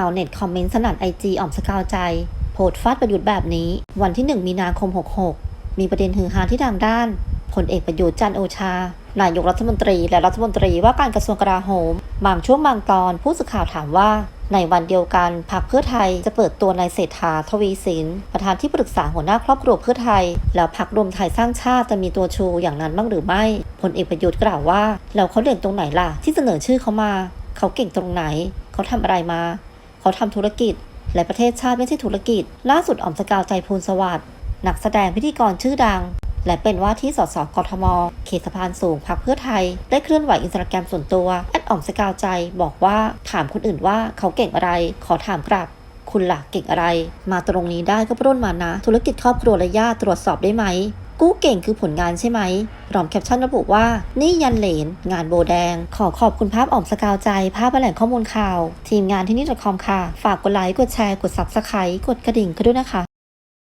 าวเน็ตคอมเมนต์สนั่นไอจีอ่อมสกาวใจโพสต์ฟาดประยุทธ์แบบนี้ วันที่ 1 มีนาคม 66 มีประเด็นฮือฮาที่ทางด้านพลเอกประยุทธ์จันโอชา นายกรัฐมนตรีและรัฐมนตรีว่าการกระทรวงกลาโหม บางช่วงบางตอนผู้สื่อข่าวถามว่า ในวันเดียวกันพรรคเพื่อไทยจะเปิดตัวนายเศรษฐาทวีสิน ประธานที่ปรึกษาหัวหน้าครอบครัวเพื่อไทย แล้วพรรครวมไทยสร้างชาติจะมีตัวชูอย่างนั้นบ้างหรือไม่พลเอกประยุทธ์กล่าวว่าแล้วเขาเด่นตรงไหนล่ะที่เสนอชื่อเขามา เขาเก่งตรงไหน เขาทำอะไรมา เขาทำธุรกิจ และประเทศชาติไม่ใช่ธุรกิจ ล่าสุดอ๋อมสกาวใจภูลสวัสดิ์นักแสดงพิธีกรชื่อดัง และเป็นว่าที่สสกทม เขตสะพานสูงพรรคเพื่อไทย ได้เคลื่อนไหวอินสตาแกรมส่วนตัวแอดอ๋อมสกาวใจบอกว่าถามคนอื่นว่าเขาเก่งอะไร ขอถามกลับคุณล่ะเก่งอะไร มาตรงนี้ได้ก็ปล้นมานะ ธุรกิจครอบครัวและญาติตรวจสอบได้ไหม กู้เก่งคือผลงานใช่ไหมพร้อมแคปชั่นระบุว่า นี่ยันเหลน งานโบแดง ขอขอบคุณภาพอ่อมสกาวใจ ภาพแหล่งข้อมูลข่าว ทีมงานที่นี่ .com ค่ะ ฝากกดไลค์ กดแชร์ กด s u b สไครต์กดกระดิ่งกันด้วยนะคะ